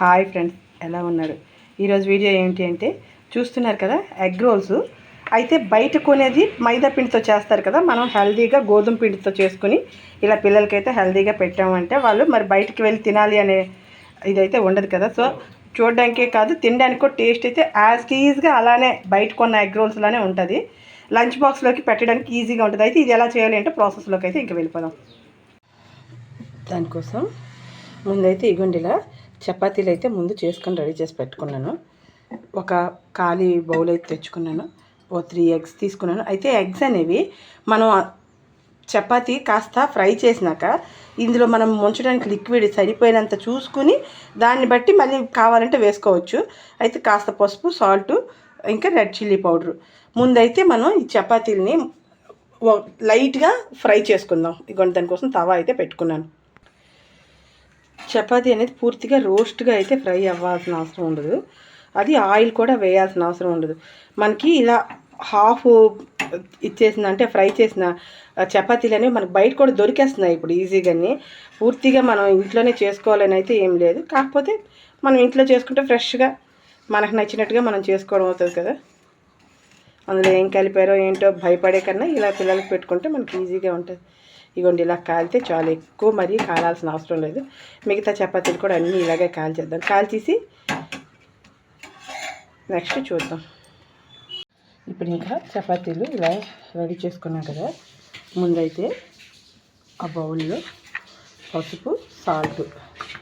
Hi friends ఎలా ఉన్నారు? ఈరోజు వీడియో ఏంటి అంటే చూస్తున్నారు కదా ఎగ్ రోల్స్. అయితే బయట కొనేది మైదా పిండితో చేస్తారు కదా మనం హెల్దీగా గోధుమ పిండితో చేసుకుని ఇలా పిల్లలకైతే హెల్దీగా పెట్టామంటే వాళ్ళు మరి బయటికి వెళ్ళి తినాలి అనే ఇదైతే ఉండదు కదా. సో చూడడానికే కాదు తినడానికి కూడా టేస్ట్ అయితే యాజ్ ఈజీగా అలానే బయట కొన్న ఎగ్ రోల్స్లానే ఉంటుంది. లంచ్ బాక్స్లోకి పెట్టడానికి ఈజీగా ఉంటుంది. అయితే ఇది ఎలా చేయాలి అంటే ప్రాసెస్లోకి అయితే ఇంకా వెళ్ళిపోదాం. దానికోసం ముందైతే ఇగుండిలా చపాతీలు అయితే ముందు చేసుకొని రెడీ చేసి పెట్టుకున్నాను. ఒక ఖాళీ బౌల్ అయితే తెచ్చుకున్నాను. ఓ త్రీ ఎగ్స్ తీసుకున్నాను. అయితే ఎగ్స్ అనేవి మనం చపాతీ కాస్త ఫ్రై చేసినాక ఇందులో మనం ముంచడానికి లిక్విడ్ సరిపోయినంత చూసుకుని దాన్ని బట్టి మళ్ళీ కావాలంటే వేసుకోవచ్చు. అయితే కాస్త పసుపు సాల్ట్ ఇంకా రెడ్ చిల్లీ పౌడర్. ముందైతే మనం ఈ చపాతీలని లైట్గా ఫ్రై చేసుకుందాం. ఇగోండి దానికోసం తవా అయితే పెట్టుకున్నాను. చపాతీ అనేది పూర్తిగా రోస్ట్గా అయితే ఫ్రై అవ్వాల్సిన అవసరం ఉండదు. అది ఆయిల్ కూడా వేయాల్సిన అవసరం ఉండదు. మనకి ఇలా హాఫ్ ఇచ్చేసిన అంటే ఫ్రై చేసిన చపాతీలు అనేవి మనకు బయట కూడా దొరికేస్తున్నాయి ఇప్పుడు ఈజీగానే. పూర్తిగా మనం ఇంట్లోనే చేసుకోవాలని అయితే ఏం లేదు. కాకపోతే మనం ఇంట్లో చేసుకుంటే ఫ్రెష్గా మనకు నచ్చినట్టుగా మనం చేసుకోవడం అవుతుంది కదా. అందులో ఏం కలిపారో ఏంటో భయపడే కన్నా ఇలా పిల్లలకి పెట్టుకుంటే మనకి ఈజీగా ఉంటుంది. ఇగోండి ఇలా కాలితే చాలా. ఎక్కువ మరీ కాలాల్సిన అవసరం లేదు. మిగతా చపాతీలు కూడా అన్నీ ఇలాగే కాల్చేద్దాం. కాల్చేసి నెక్స్ట్ చూద్దాం. ఇప్పుడు ఇంకా చపాతీలు ఇలా రెడీ చేసుకున్నాం కదా. ముందైతే ఆ బౌల్లో పసుపు సాల్ట్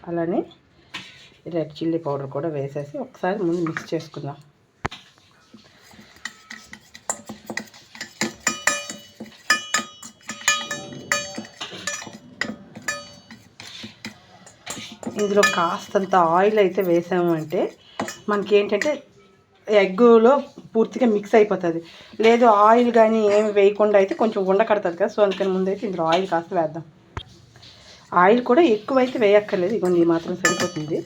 అలానే రెడ్ చిల్లీ పౌడర్ కూడా వేసేసి ఒకసారి ముందు మిక్స్ చేసుకుందాం. ఇందులో కాస్తంత ఆయిల్ అయితే వేసామంటే మనకి ఏంటంటే ఎగ్గులో పూర్తిగా మిక్స్ అయిపోతుంది. లేదు ఆయిల్ కానీ ఏమి వేయకుండా అయితే కొంచెం ఉండకడుతుంది కదా సో అందుకని ముందైతే ఇందులో ఆయిల్ కాస్త వేద్దాం. ఆయిల్ కూడా ఎక్కువ అయితే వేయక్కర్లేదు ఇగోండి ఈ మాత్రం సరిపోతుంది.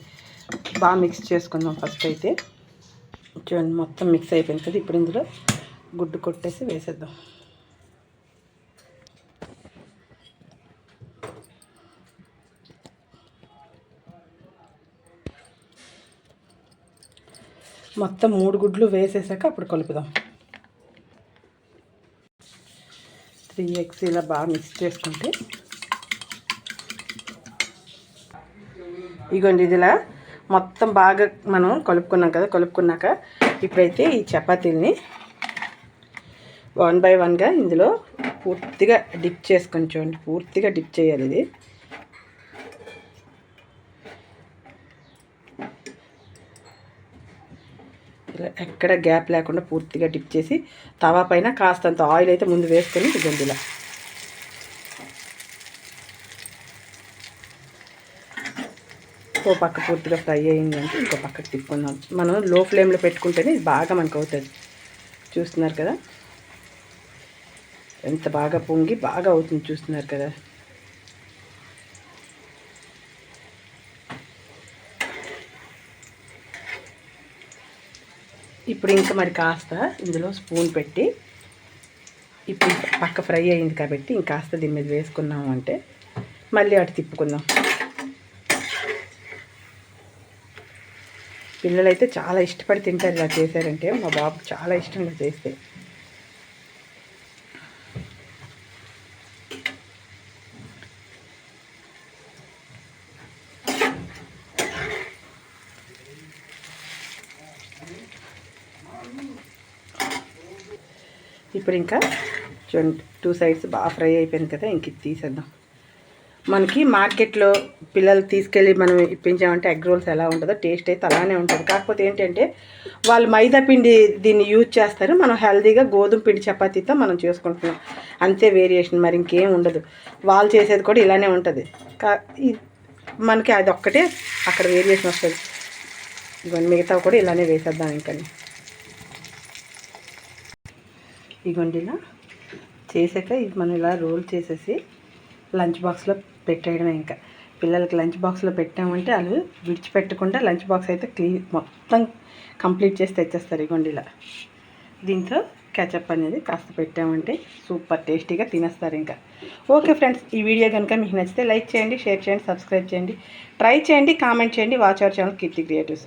బాగా మిక్స్ చేసుకుందాం ఫస్ట్ అయితే. చూడండి మొత్తం మిక్స్ అయిపోయింది కదా ఇప్పుడు ఇందులో గుడ్డు కొట్టేసి వేసేద్దాం. మొత్తం మూడు గుడ్లు వేసేసాక అప్పుడు కలుపుదాం. త్రీ ఎగ్స్ ఇలా బాగా మిక్స్ చేసుకుంటే. ఇగోండి ఇది ఇలా మొత్తం బాగా మనం కలుపుకున్నాం కదా కలుపుకున్నాక ఇప్పుడైతే ఈ చపాతీల్ని వన్ బై వన్గా ఇందులో పూర్తిగా డిప్ చేసుకొని చూడండి పూర్తిగా డిప్ చేయాలి ఇది. ఇలా ఎక్కడ గ్యాప్ లేకుండా పూర్తిగా డిప్ చేసి తవా పైన కాస్తంత ఆయిల్ అయితే ముందు వేసుకొని ఇదిగోండి ఓ పక్క పూర్తిగా ఫ్రై అయ్యిందంటే ఇంకో పక్కకు తిప్పుకుందాం. మనం లో ఫ్లేమ్లో పెట్టుకుంటేనే ఇది బాగా మనకు అవుతుంది. చూస్తున్నారు కదా? ఎంత బాగా పొంగి బాగా అవుతుంది చూస్తున్నారు కదా? ఇప్పుడు ఇంకా మరి కాస్త ఇందులో స్పూన్ పెట్టి ఇప్పుడు పక్క ఫ్రై అయింది కాబట్టి ఇంకాస్త దీని మీద వేసుకున్నాము అంటే మళ్ళీ అటు తిప్పుకుందాం. పిల్లలైతే చాలా ఇష్టపడి తింటారు ఇలా చేశారంటే మా బాబు చాలా ఇష్టంగా చేస్తే. ఇప్పుడు ఇంకా చూడండి టూ సైడ్స్ బాగా ఫ్రై అయిపోయింది కదా ఇంక ఇది తీసేద్దాం. మనకి మార్కెట్లో పిల్లలు తీసుకెళ్ళి మనం ఇప్పించామంటే ఎగ్ రోల్స్ ఎలా ఉంటుందో టేస్ట్ అయితే అలానే ఉంటుంది. కాకపోతే ఏంటంటే వాళ్ళు మైదా పిండి దీన్ని యూజ్ చేస్తారు. మనం హెల్దీగా గోధుమ పిండి చపాతీతో మనం చేసుకుంటున్నాం. అంతే వేరియేషన్ మరి ఇంకేం ఉండదు. వాళ్ళు చేసేది కూడా ఇలానే ఉంటుంది. కా మనకి అది ఒక్కటే అక్కడ వేరియేషన్ వస్తుంది. ఇవన్నీ మిగతా కూడా ఇలానే వేసేద్దాం ఇంకా ఈ ఇలా చేసాక ఇది మనం ఇలా రోల్ చేసేసి లంచ్ బాక్స్లో పెట్టేయడమే ఇంకా. పిల్లలకి లంచ్ బాక్స్లో పెట్టామంటే వాళ్ళు విడిచిపెట్టకుండా లంచ్ బాక్స్ అయితే క్లీన్ మొత్తం కంప్లీట్ చేసి తెచ్చేస్తారు ఇగోండి ఇలా దీంతో కెచప్ అనేది కాస్త పెట్టామంటే సూపర్ టేస్టీగా తినేస్తారు ఇంకా. ఓకే ఫ్రెండ్స్ ఈ వీడియో కనుక మీకు నచ్చితే లైక్ చేయండి షేర్ చేయండి సబ్స్క్రైబ్ చేయండి ట్రై చేయండి కామెంట్ చేయండి. Watch our channel Keerthi creatives.